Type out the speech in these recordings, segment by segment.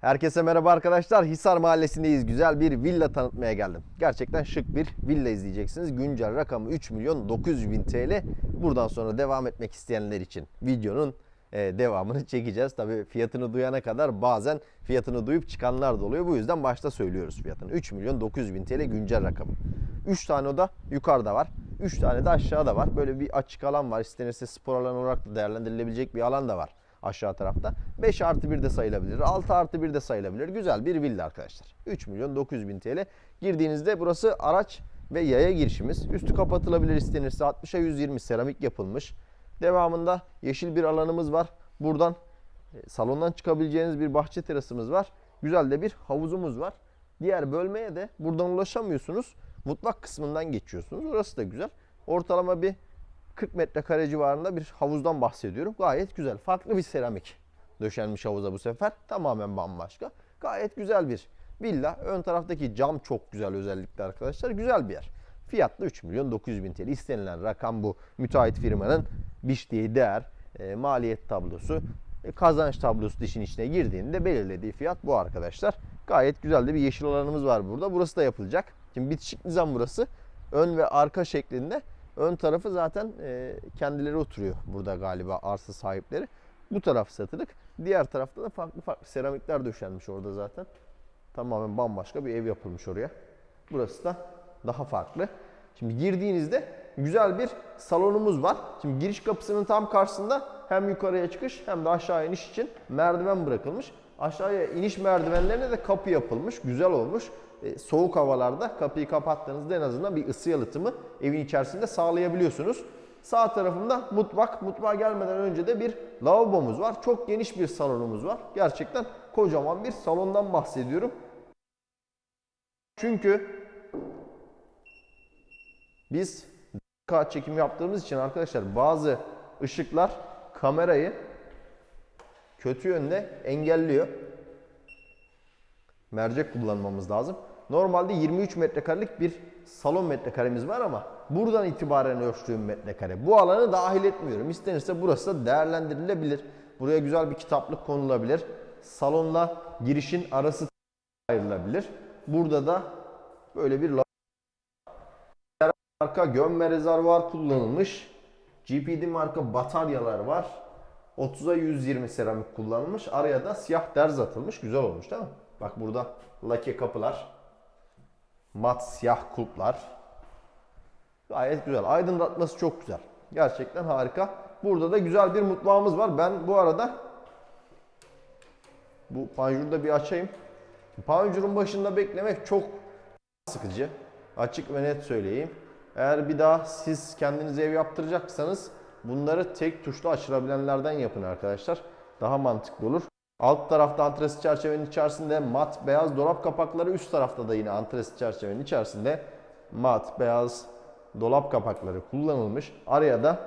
Herkese merhaba arkadaşlar. Hisar Mahallesi'ndeyiz. Güzel bir villa tanıtmaya geldim. Gerçekten şık bir villa izleyeceksiniz. Güncel rakamı 3 milyon 900 bin TL. Buradan sonra devam etmek isteyenler için videonun e, devamını çekeceğiz. Tabii fiyatını duyana kadar bazen fiyatını duyup çıkanlar da oluyor. Bu yüzden başta söylüyoruz fiyatını. 3 milyon 900 bin TL güncel rakamı. 3 tane oda yukarıda var. 3 tane de aşağıda var. Böyle bir açık alan var. İstenirse spor alanı olarak da değerlendirilebilecek bir alan da var aşağı tarafta. 5 artı 1 de sayılabilir. 6 artı 1 de sayılabilir. Güzel bir villa arkadaşlar. 3 milyon 900 bin TL. Girdiğinizde burası araç ve yaya girişimiz. Üstü kapatılabilir istenirse 60'a 120 seramik yapılmış. Devamında yeşil bir alanımız var. Buradan e, salondan çıkabileceğiniz bir bahçe terasımız var. Güzel de bir havuzumuz var. Diğer bölmeye de buradan ulaşamıyorsunuz. Mutfak kısmından geçiyorsunuz. Orası da güzel. Ortalama bir 40 metrekare civarında bir havuzdan bahsediyorum. Gayet güzel. Farklı bir seramik döşenmiş havuza bu sefer. Tamamen bambaşka. Gayet güzel bir villa. Ön taraftaki cam çok güzel özellikle arkadaşlar. Güzel bir yer. Fiyatlı 3 milyon 900 bin TL. İstenilen rakam bu. Müteahhit firmanın biçtiği değer, e, maliyet tablosu, e, kazanç tablosu da işin içine girdiğinde belirlediği fiyat bu arkadaşlar. Gayet güzel de bir yeşil alanımız var burada. Burası da yapılacak. Şimdi bitişik nizam burası. Ön ve arka şeklinde. Ön tarafı zaten e, kendileri oturuyor burada galiba arsa sahipleri. Bu taraf satılık. Diğer tarafta da farklı farklı seramikler döşenmiş orada zaten. Tamamen bambaşka bir ev yapılmış oraya. Burası da daha farklı. Şimdi girdiğinizde güzel bir salonumuz var. Şimdi giriş kapısının tam karşısında hem yukarıya çıkış hem de aşağı iniş için merdiven bırakılmış. Aşağıya iniş merdivenlerine de kapı yapılmış. Güzel olmuş. E, soğuk havalarda kapıyı kapattığınızda en azından bir ısı yalıtımı evin içerisinde sağlayabiliyorsunuz. Sağ tarafında mutfak. Mutfağa gelmeden önce de bir lavabomuz var. Çok geniş bir salonumuz var. Gerçekten kocaman bir salondan bahsediyorum. Çünkü biz kağıt çekimi yaptığımız için arkadaşlar bazı ışıklar kamerayı kötü yönde engelliyor. Mercek kullanmamız lazım. Normalde 23 metrekarelik bir salon metrekaremiz var ama buradan itibaren ölçtüğüm metrekare. Bu alanı dahil etmiyorum. İstenirse burası da değerlendirilebilir. Buraya güzel bir kitaplık konulabilir. Salonla girişin arası ayrılabilir. Burada da böyle bir marka gömme rezervuar kullanılmış. GPD marka bataryalar var. 30'a 120 seramik kullanılmış. Araya da siyah derz atılmış. Güzel olmuş değil mi? Bak burada lake kapılar. Mat siyah kulplar. Gayet güzel. Aydınlatması çok güzel. Gerçekten harika. Burada da güzel bir mutfağımız var. Ben bu arada bu panjuru da bir açayım. Panjurun başında beklemek çok sıkıcı. Açık ve net söyleyeyim. Eğer bir daha siz kendinize ev yaptıracaksanız bunları tek tuşla açılabilenlerden yapın arkadaşlar. Daha mantıklı olur. Alt tarafta antresit çerçevenin içerisinde mat beyaz dolap kapakları, üst tarafta da yine antresit çerçevenin içerisinde mat beyaz dolap kapakları kullanılmış. Araya da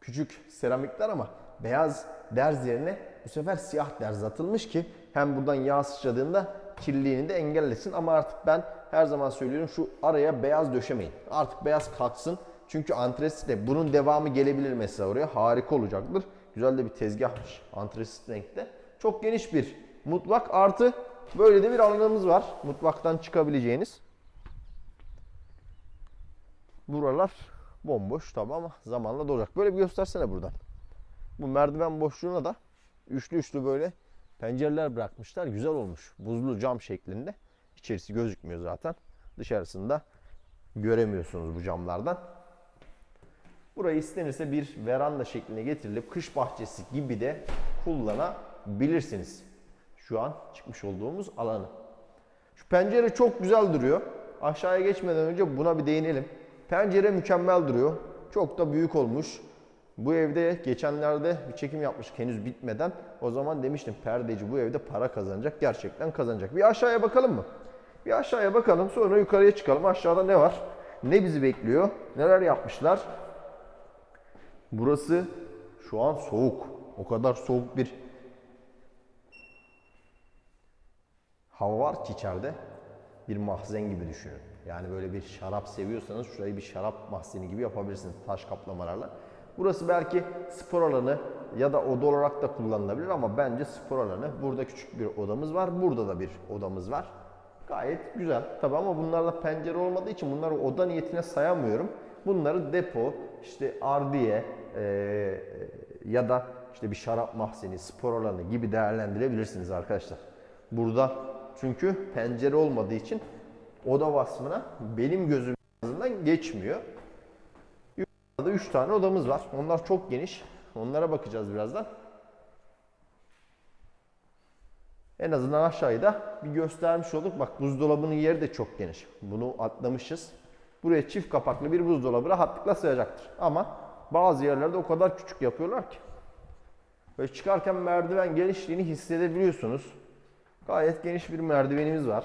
küçük seramikler ama beyaz derz yerine bu sefer siyah derz atılmış ki hem buradan yağ sıçradığında kirliliğini de engellesin ama artık ben her zaman söylüyorum şu araya beyaz döşemeyin. Artık beyaz kalksın. Çünkü antresitle bunun devamı gelebilir mesela oraya. Harika olacaktır. Güzel de bir tezgahmış antresit renkte. Çok geniş bir mutfak artı böyle de bir alanımız var. Mutfaktan çıkabileceğiniz. Buralar bomboş tabi ama zamanla dolacak. Böyle bir göstersene buradan. Bu merdiven boşluğuna da üçlü üçlü böyle pencereler bırakmışlar. Güzel olmuş. Buzlu cam şeklinde. İçerisi gözükmüyor zaten. Dışarısında göremiyorsunuz bu camlardan. Burayı istenirse bir veranda şekline getirilip kış bahçesi gibi de kullanabilirsiniz. Şu an çıkmış olduğumuz alanı. Şu pencere çok güzel duruyor. Aşağıya geçmeden önce buna bir değinelim. Pencere mükemmel duruyor. Çok da büyük olmuş. Bu evde geçenlerde bir çekim yapmıştık henüz bitmeden. O zaman demiştim perdeci bu evde para kazanacak. Gerçekten kazanacak. Bir aşağıya bakalım mı? Bir aşağıya bakalım sonra yukarıya çıkalım. Aşağıda ne var? Ne bizi bekliyor? Neler yapmışlar? Burası şu an soğuk. O kadar soğuk bir hava var ki içeride. Bir mahzen gibi düşünün. Yani böyle bir şarap seviyorsanız şurayı bir şarap mahzeni gibi yapabilirsiniz taş kaplamalarla. Burası belki spor alanı ya da oda olarak da kullanılabilir ama bence spor alanı. Burada küçük bir odamız var. Burada da bir odamız var. Gayet güzel. Tabi ama bunlarda pencere olmadığı için bunları oda niyetine sayamıyorum. Bunları depo, işte ardiye e, ya da işte bir şarap mahzeni, spor alanı gibi değerlendirebilirsiniz arkadaşlar. Burada çünkü pencere olmadığı için oda vasfına benim gözüm azından geçmiyor. Yukarıda 3 tane odamız var. Onlar çok geniş. Onlara bakacağız birazdan. En azından aşağıya da bir göstermiş olduk. Bak buzdolabının yeri de çok geniş. Bunu atlamışız. Buraya çift kapaklı bir buzdolabı rahatlıkla sığacaktır. Ama bazı yerlerde o kadar küçük yapıyorlar ki. Böyle çıkarken merdiven genişliğini hissedebiliyorsunuz. Gayet geniş bir merdivenimiz var.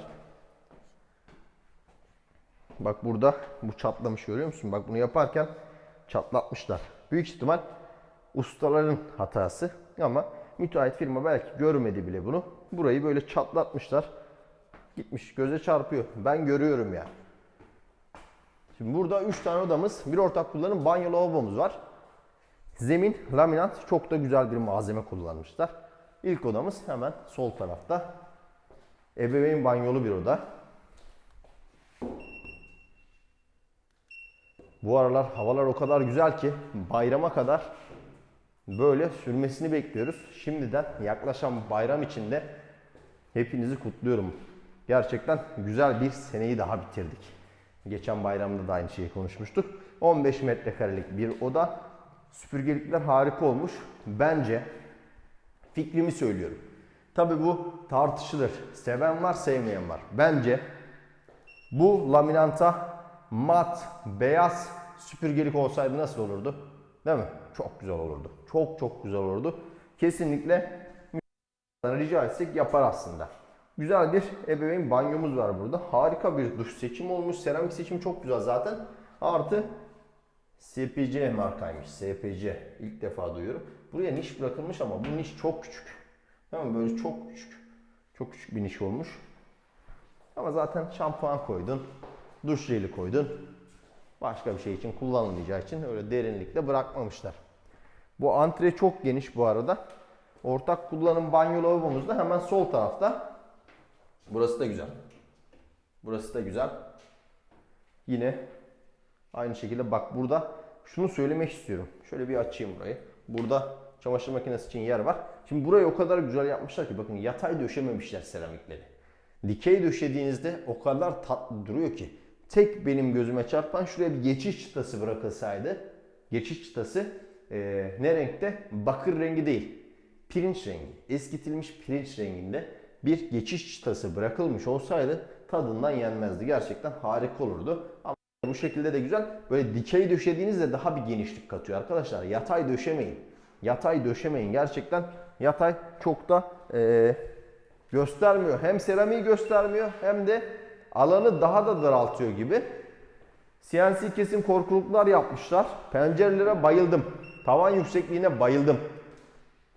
Bak burada bu çatlamış görüyor musun? Bak bunu yaparken çatlatmışlar. Büyük ihtimal ustaların hatası ama müteahhit firma belki görmedi bile bunu. Burayı böyle çatlatmışlar. Gitmiş göze çarpıyor. Ben görüyorum ya. Şimdi burada 3 tane odamız, bir ortak kullanım banyo lavabomuz var. Zemin laminat çok da güzel bir malzeme kullanmışlar. İlk odamız hemen sol tarafta. Ebeveyn banyolu bir oda. Bu aralar havalar o kadar güzel ki bayrama kadar böyle sürmesini bekliyoruz. Şimdiden yaklaşan bayram içinde hepinizi kutluyorum. Gerçekten güzel bir seneyi daha bitirdik. Geçen bayramda da aynı şeyi konuşmuştuk. 15 metrekarelik bir oda. Süpürgelikler harika olmuş. Bence fikrimi söylüyorum. Tabi bu tartışılır. Seven var, sevmeyen var. Bence bu laminanta mat, beyaz süpürgelik olsaydı nasıl olurdu? Değil mi? Çok güzel olurdu. Çok çok güzel olurdu. Kesinlikle rica etsek yapar aslında. Güzel bir ebeveyn banyomuz var burada. Harika bir duş seçimi olmuş. Seramik seçimi çok güzel zaten. Artı SPC markaymış. SPC. İlk defa duyuyorum. Buraya niş bırakılmış ama bu niş çok küçük. Tamam böyle çok küçük. Çok küçük bir niş olmuş. Ama zaten şampuan koydun. Duş jeli koydun. Başka bir şey için kullanılmayacağı için öyle derinlikte bırakmamışlar. Bu antre çok geniş bu arada. Ortak kullanım banyo lavabomuz da hemen sol tarafta. Burası da güzel. Burası da güzel. Yine aynı şekilde bak burada şunu söylemek istiyorum. Şöyle bir açayım burayı. Burada çamaşır makinesi için yer var. Şimdi burayı o kadar güzel yapmışlar ki bakın yatay döşememişler seramikleri. Dikey döşediğinizde o kadar tatlı duruyor ki. Tek benim gözüme çarpan şuraya bir geçiş çıtası bırakılsaydı. Geçiş çıtası e, ne renkte? Bakır rengi değil. Pirinç rengi. Eskitilmiş pirinç renginde bir geçiş çıtası bırakılmış olsaydı tadından yenmezdi. Gerçekten harika olurdu. Ama bu şekilde de güzel. Böyle dikey döşediğinizde daha bir genişlik katıyor arkadaşlar. Yatay döşemeyin. Yatay döşemeyin. Gerçekten yatay çok da e, göstermiyor. Hem seramiği göstermiyor hem de alanı daha da daraltıyor gibi. CNC kesim korkuluklar yapmışlar. Pencerelere bayıldım. Tavan yüksekliğine bayıldım.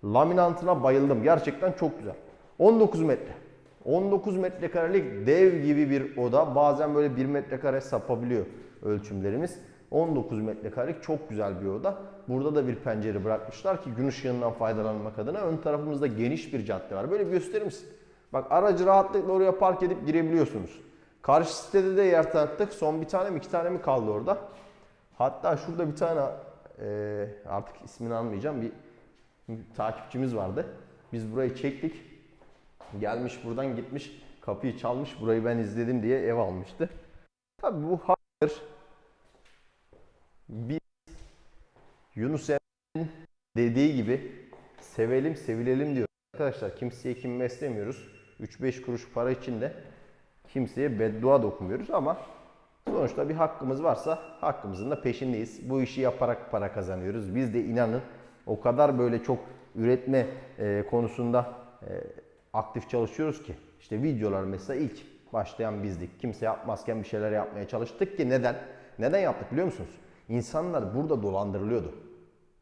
Laminantına bayıldım. Gerçekten çok güzel. 19 metre. 19 metrekarelik dev gibi bir oda. Bazen böyle 1 metrekare sapabiliyor ölçümlerimiz. 19 metrekarelik çok güzel bir oda. Burada da bir pencere bırakmışlar ki gün ışığından faydalanmak adına. Ön tarafımızda geniş bir cadde var. Böyle gösterir misin? Bak aracı rahatlıkla oraya park edip girebiliyorsunuz. Karşı sitede de yer tanıttık. Son bir tane mi iki tane mi kaldı orada? Hatta şurada bir tane e, artık ismini almayacağım bir takipçimiz vardı. Biz burayı çektik. Gelmiş buradan gitmiş kapıyı çalmış burayı ben izledim diye ev almıştı. Tabii bu hayır. Biz Yunus Emre'nin dediği gibi sevelim sevilelim diyor. Arkadaşlar kimseye kim beslemiyoruz. 3-5 kuruş para için de kimseye beddua dokumuyoruz ama sonuçta bir hakkımız varsa hakkımızın da peşindeyiz. Bu işi yaparak para kazanıyoruz. Biz de inanın o kadar böyle çok üretme e, konusunda e, aktif çalışıyoruz ki. İşte videolar mesela ilk başlayan bizdik. Kimse yapmazken bir şeyler yapmaya çalıştık ki neden? Neden yaptık biliyor musunuz? İnsanlar burada dolandırılıyordu.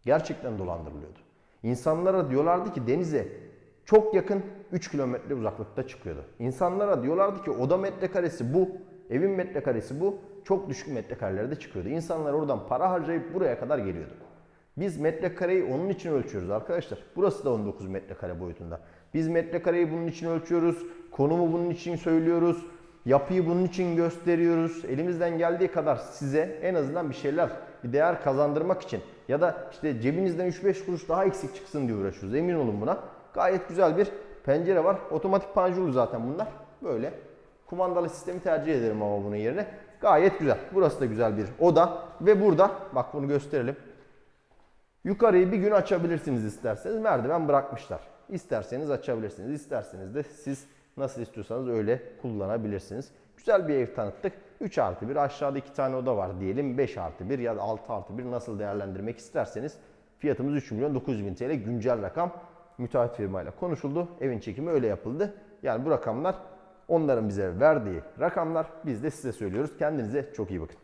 Gerçekten dolandırılıyordu. İnsanlara diyorlardı ki denize çok yakın 3 kilometre uzaklıkta çıkıyordu. İnsanlara diyorlardı ki oda metrekaresi bu, evin metrekaresi bu, çok düşük metrekarelerde çıkıyordu. İnsanlar oradan para harcayıp buraya kadar geliyordu. Biz metrekareyi onun için ölçüyoruz arkadaşlar. Burası da 19 metrekare boyutunda. Biz metrekareyi bunun için ölçüyoruz. Konumu bunun için söylüyoruz. Yapıyı bunun için gösteriyoruz. Elimizden geldiği kadar size en azından bir şeyler, bir değer kazandırmak için ya da işte cebinizden 3-5 kuruş daha eksik çıksın diye uğraşıyoruz. Emin olun buna. Gayet güzel bir pencere var. Otomatik panjurlu zaten bunlar. Böyle. Kumandalı sistemi tercih ederim ama bunun yerine. Gayet güzel. Burası da güzel bir oda. Ve burada bak bunu gösterelim. Yukarıyı bir gün açabilirsiniz isterseniz. Merdiven bırakmışlar. İsterseniz açabilirsiniz. İsterseniz de siz nasıl istiyorsanız öyle kullanabilirsiniz. Güzel bir ev tanıttık. 3 artı 1 aşağıda 2 tane oda var diyelim. 5 artı 1 ya da 6 artı 1 nasıl değerlendirmek isterseniz. Fiyatımız 3 milyon 900 bin TL güncel rakam. Müteahhit firmayla konuşuldu. Evin çekimi öyle yapıldı. Yani bu rakamlar onların bize verdiği rakamlar. Biz de size söylüyoruz. Kendinize çok iyi bakın.